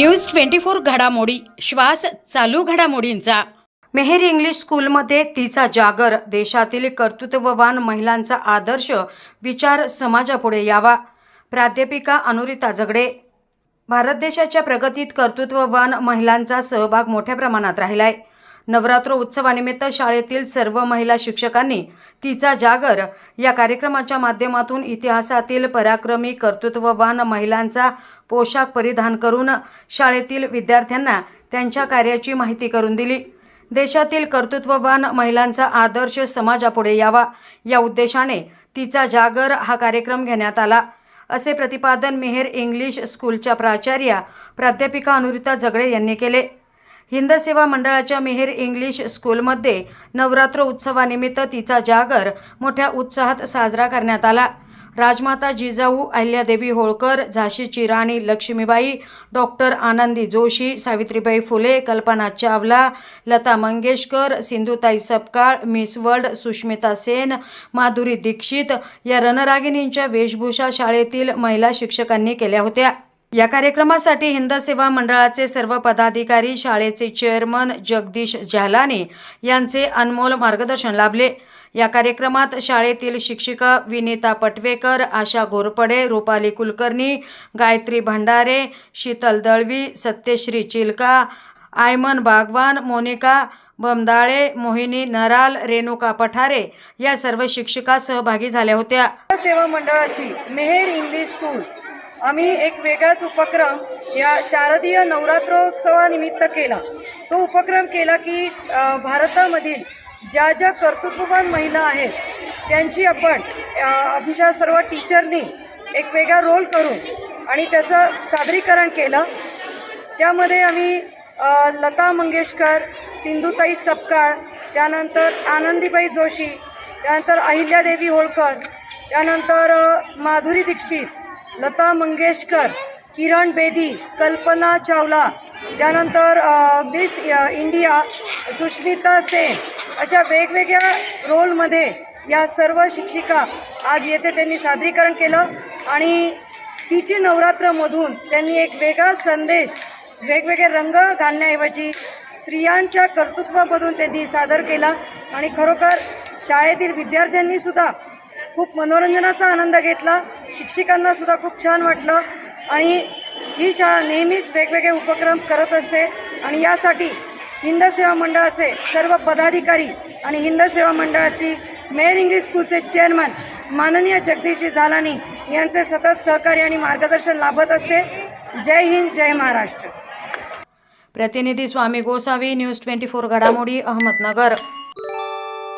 News twenty four घडामोडी. श्वास चालू घडामोडींचा. मेहेर इंग्लिश स्कूलमध्ये तिचा जागर देशातील कर्तृत्ववान महिलांचा आदर्श विचार समाजापुढे यावा. प्राध्यापिका अनुरिता झगडे. भारत देशाच्या प्रगतीत कर्तृत्ववान महिलांचा सहभाग मोठ्या प्रमाणात राहिलाय. नवरात्र उत्सवानिमित्त शाळेतील सर्व महिला शिक्षकांनी तिचा जागर या कार्यक्रमाच्या माध्यमातून इतिहासातील पराक्रमी कर्तृत्ववान महिलांचा पोशाख परिधान करून शाळेतील विद्यार्थ्यांना त्यांच्या कार्याची माहिती करून दिली. देशातील कर्तृत्ववान महिलांचा आदर्श समाजापुढे यावा. या उद्देशाने तिचा जागर हा कार्यक्रम घेण्यात आला. असे प्रतिपादन मेहेर इंग्लिश स्कूलच्या प्राचार्या प्राध्यापिका अनुरिता जगडे यांनी केले. हिंद सेवा मंडळाच्या मेहेर इंग्लिश स्कूलमध्ये नवरात्र उत्सवानिमित्त तिचा जागर मोठ्या उत्साहात साजरा करण्यात आला. राजमाता जिजाऊ अहिल्यादेवी होळकर झाशीची राणी Lakshmibai doctor Anandi Joshi Savitribai Phule Kalpana Chawla Lata Mangeshkar Sindhutai Sapkal miss world Sushmita Sen Madhuri Dixit या रणरागिणींच्या वेशभूषा शाळेतील महिला शिक्षकांनी केल्या होत्या. या कार्यक्रमासाठी हिंद सेवा मंडळाचे सर्व पदाधिकारी शाळेचे चेअरमन जगदीश झालानी यांचे अनमोल मार्गदर्शन लाभले. या कार्यक्रमात शाळेतील शिक्षिका विनीता पटवेकर आशा घोरपडे रुपाली कुलकर्णी गायत्री भंडारे शीतल दळवी सत्यश्री चिलका आयमन बागवान मोनिका बमदाळे मोहिनी नराल रेणुका पठारे या सर्व शिक्षिका सहभागी झाल्या होत्या. सेवा मंडळाची मेहेर इंग्लिश स्कूल आम्ही एक वेगळाच उपक्रम या शारदीय नवरात्रोत्सवानिमित्त केला. तो उपक्रम केला की भारतामधील ज्या ज्या कर्तृत्ववान महिला आहेत त्यांची आपण आमच्या सर्व टीचरनी एक वेगळा रोल करून आणि त्याचं सादरीकरण केलं. त्यामध्ये आम्ही लता मंगेशकर सिंधुताई सपकाळ त्यानंतर आनंदीबाई जोशी त्यानंतर अहिल्यादेवी होळकर त्यानंतर माधुरी दीक्षित लता मंगेशकर किरण बेदी कल्पना चावला त्यानंतर मिस इंडिया सुष्मिता सेन अशा वेगवेगळ्या रोलमध्ये या सर्व शिक्षिका आज येथे त्यांनी सादरीकरण केलं आणि तिची नवरात्रमधून त्यांनी एक वेगळा संदेश वेगवेगळे रंग घालण्याऐवजी स्त्रियांच्या कर्तृत्वामधून त्यांनी सादर केला आणि खरोखर शाळेतील विद्यार्थ्यांनी सुद्धा खूप मनोरंजनाचा आनंद घेतला. शिक्षिकांना सुद्धा खूप छान वाटलं. आणि ही शाळा नेहमीच वेगवेगळे उपक्रम करत असते. आणि यासाठी हिंद सेवा मंडळाचे सर्व पदाधिकारी आणि हिंद सेवा मंडळाची मेयर इंग्लिश स्कूलचे चेअरमन माननीय जगदीश झालानी यांचे सतत सहकार्य आणि मार्गदर्शन लाभत असते. जय हिंद जय महाराष्ट्र. प्रतिनिधी Swami Gosavi news twenty four घडामोडी अहमदनगर.